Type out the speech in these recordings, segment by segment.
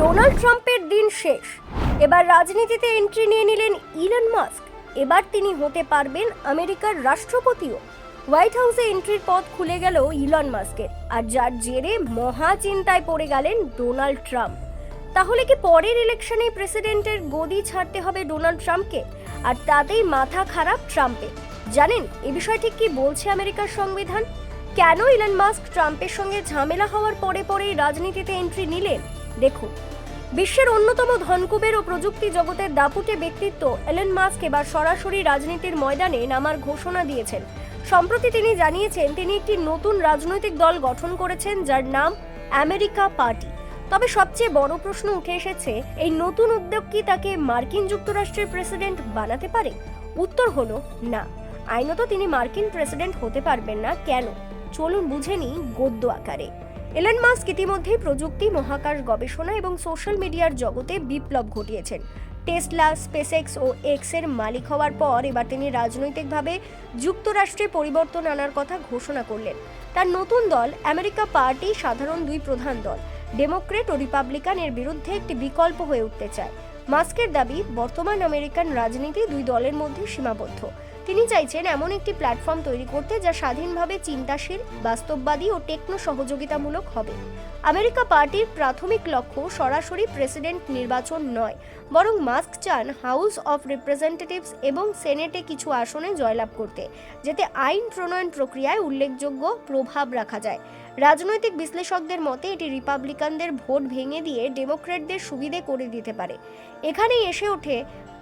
Donald ট্রাম্পের দিন শেষ। এবার রাজনীতিতে এন্ট্রি নিয়ে নিলেন ইলন মাস্ক এবার তিনি হতে পারবেন আমেরিকার রাষ্ট্রপতিও। হোয়াইট হাউসে এন্ট্রির পথ খুলে গেল ইলন মাস্কের আর যার জেরে মহা চিন্তায় পড়ে গেলেন ডোনাল্ড ট্রাম্প। তাহলে কি পরের ইলেকশনে প্রেসিডেন্টের গদি ছাড়তে হবে ডোনাল্ড ট্রাম্পকে? আর তাতেই মাথা খারাপ ট্রাম্পে। জানেন, এ বিষয়ে ঠিক কি বলছে আমেরিকার সংবিধান? কেন ইলন মাস্ক ট্রাম্পের সঙ্গে ঝামেলা হওয়ার পরে পরেই রাজনীতিতে এন্ট্রি নিলেন? দেখুন। বিশ্বের অন্যতম ধনকুবের ও প্রযুক্তি জগতের দাপুটে ব্যক্তিত্ব এলেন মাস্ক এবার সরাসরি রাজনীতির ময়দানে নামার ঘোষণা দিয়েছেন। সম্প্রতি তিনি জানিয়েছেন, তিনি একটি নতুন রাজনৈতিক দল গঠন করেছেন যার নাম আমেরিকা পার্টি। তবে সবচেয়ে বড় প্রশ্ন উঠে এসেছে, এই নতুন উদ্যোগ কি তাকে মার্কিন যুক্তরাষ্ট্রের প্রেসিডেন্ট বানাতে পারে? উত্তর হলো, না। আইনত তিনি মার্কিন প্রেসিডেন্ট হতে পারবেন না। কেন? চলুন বুঝে নিই গদ্য আকারে। এলেন মাস্ক ইতিমধ্যেই প্রযুক্তি, মহাকাশ গবেষণা এবং সোশ্যাল মিডিয়ার জগতে বিপ্লব ঘটিয়েছেন। টেসলা স্পেসএক্স ও এক্সের মালিক হওয়ার পর এবার তিনি রাজনৈতিকভাবে যুক্তরাষ্ট্রে পরিবর্তন আনার কথা ঘোষণা করলেন। তার নতুন দল আমেরিকা পার্টি সাধারণ দুই প্রধান দল ডেমোক্রেট ও রিপাবলিকান এর বিরুদ্ধে একটি বিকল্প হয়ে উঠতে চায়। মাস্কের দাবি, বর্তমান আমেরিকান রাজনীতি দুই দলের মধ্যে সীমাবদ্ধ। তিনি চাইছেন এমন একটি প্ল্যাটফর্ম তৈরি করতে যা স্বাধীনভাবে চিন্তাশীল, বাস্তববাদী ও টেকনো সহযোগিতামূলক হবে। আমেরিকা পার্টির প্রাথমিক লক্ষ্য সরাসরি প্রেসিডেন্ট নির্বাচন নয়, বরং মাস্ক চান হাউস অফ রিপ্রেজেন্টেটিভস এবং সেনেটে কিছু আসনে জয়লাভ করতে, যাতে আইন প্রণয়ন প্রক্রিয়ায় উল্লেখযোগ্য প্রভাব রাখা যায়। রাজনৈতিক বিশ্লেষকদের মতে, এটি রিপাবলিকানদের ভোট ভেঙে দিয়ে ডেমোক্রেটদের সুবিধে করে দিতে পারে। এখানেই এসে ওঠে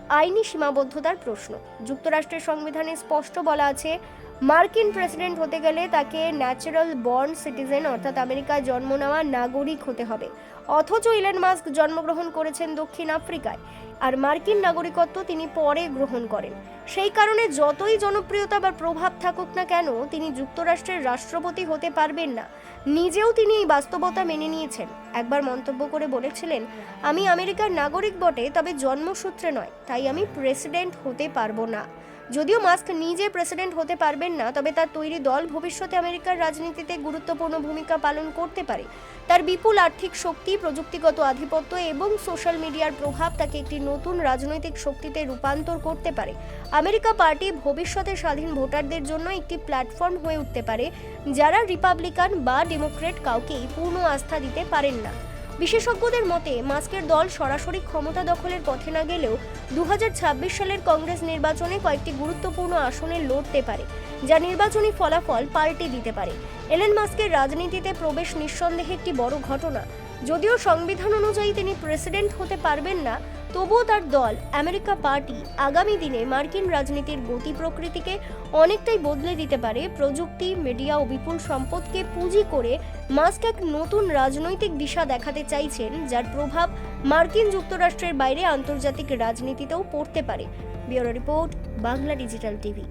আইনি সীমাবদ্ধতার প্রশ্ন। যুক্তরাষ্ট্রের সংবিধানে স্পষ্ট বলা আছে মার্কিন প্রেসিডেন্ট হতে গেলে তাকে ন্যাচারাল বর্ন সিটিজেন অর্থাৎ আমেরিকায় জন্ম নেওয়া নাগরিক হতে হবে। অথচ ইলেন মাস্ক জন্মগ্রহণ করেছেন দক্ষিণ আফ্রিকায়। আর মার্কিন নাগরিকত্ব তিনি পরে গ্রহণ করেন। সেই কারণে যতই জনপ্রিয়তা বা প্রভাব থাকুক না কেন, তিনি যুক্তরাষ্ট্রের রাষ্ট্রপতি হতে পারবেন না। নিজেও তিনি এই বাস্তবতা মেনে নিয়েছেন। একবার মন্তব্য করে বলেছিলেন, আমি আমেরিকার নাগরিক বটে, তবে জন্মসূত্রে নয়, তাই আমি প্রেসিডেন্ট হতে পারব না। যদিও মাস্ক নিজে প্রেসিডেন্ট হতে পারবেন না, তবে তার তৈরি দল ভবিষ্যতে আমেরিকার রাজনীতিতে গুরুত্বপূর্ণ ভূমিকা পালন করতে পারে। তার বিপুল আর্থিক শক্তি, প্রযুক্তিগত আধিপত্য এবং সোশ্যাল মিডিয়ার প্রভাব তাকে একটি নতুন রাজনৈতিক শক্তিতে রূপান্তর করতে পারে। আমেরিকা পার্টি ভবিষ্যতে স্বাধীন ভোটারদের জন্য একটি প্ল্যাটফর্ম হয়ে উঠতে পারে, যারা রিপাবলিকান বা ডেমোক্রেট কাউকেই পূর্ণ আস্থা দিতে পারেন না। বিশেষজ্ঞদের মতে, মাস্কের দল সরাসরি ক্ষমতা দখলের পথে না গেলেও দু হাজার ছাব্বিশ সালের কংগ্রেস নির্বাচনে কয়েকটি গুরুত্বপূর্ণ আসনে লড়তে পারে, যা নির্বাচনী ফলাফল পাল্টে দিতে পারে। এলেন মাস্কের রাজনীতিতে প্রবেশ নিঃসন্দেহে একটি বড় ঘটনা। যদিও সংবিধান অনুযায়ী তিনি প্রেসিডেন্ট হতে পারবেন না তবুও তার দল, আমেরিকা পার্টি, আগামী দিনে মার্কিন রাজনীতির গতি প্রকৃতিকে অনেকটাই বদলে দিতে পারে প্রযুক্তি, মিডিয়া ও বিপুল সম্পদকে পুঁজি করে মাস্ক এক নতুন রাজনৈতিক দিশা দেখাতে চাইছেন, যার প্রভাব মার্কিন যুক্তরাষ্ট্রের বাইরে আন্তর্জাতিক রাজনীতিতেও পড়তে পারে। Bureau report, Bangla digital TV.